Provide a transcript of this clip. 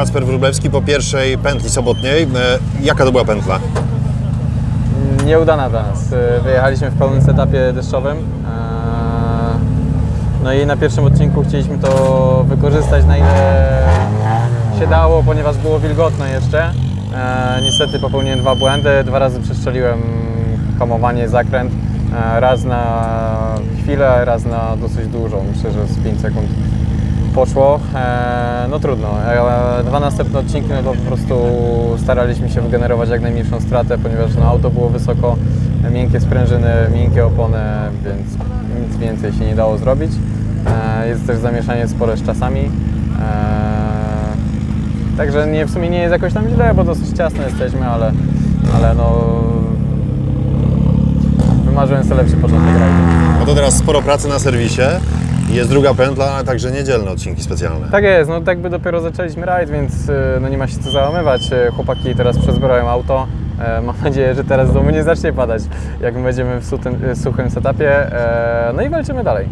Kacper Wróblewski po pierwszej pętli sobotniej. E, Jaka to była pętla? Nieudana dla nas. E, Wyjechaliśmy w pełnym setupie deszczowym. E, No i na pierwszym odcinku chcieliśmy to wykorzystać na ile się dało, ponieważ było wilgotno jeszcze. Niestety popełniłem dwa błędy. Dwa razy przestrzeliłem hamowanie, zakręt. Raz na chwilę, raz na dosyć dużą. Myślę, że z 5 sekund poszło. E, No trudno. E, Dwa następne odcinki no to po prostu staraliśmy się wygenerować jak najmniejszą stratę, ponieważ no, auto było wysoko, miękkie sprężyny, miękkie opony, więc nic więcej się nie dało zrobić. E, Jest też zamieszanie spore z czasami. Także nie, w sumie nie jest jakoś tam źle, bo dosyć ciasno jesteśmy, ale, ale no wymarzyłem sobie lepszy początek. No to teraz sporo pracy na serwisie. Jest druga pętla, ale także niedzielne odcinki specjalne. Tak jest, no tak by dopiero zaczęliśmy rajd, więc y, no nie ma się co załamywać. Y, Chłopaki teraz przezbierają auto. E, Mam nadzieję, że teraz z nie zacznie padać, jak my będziemy w suchym, setupie. No i walczymy dalej.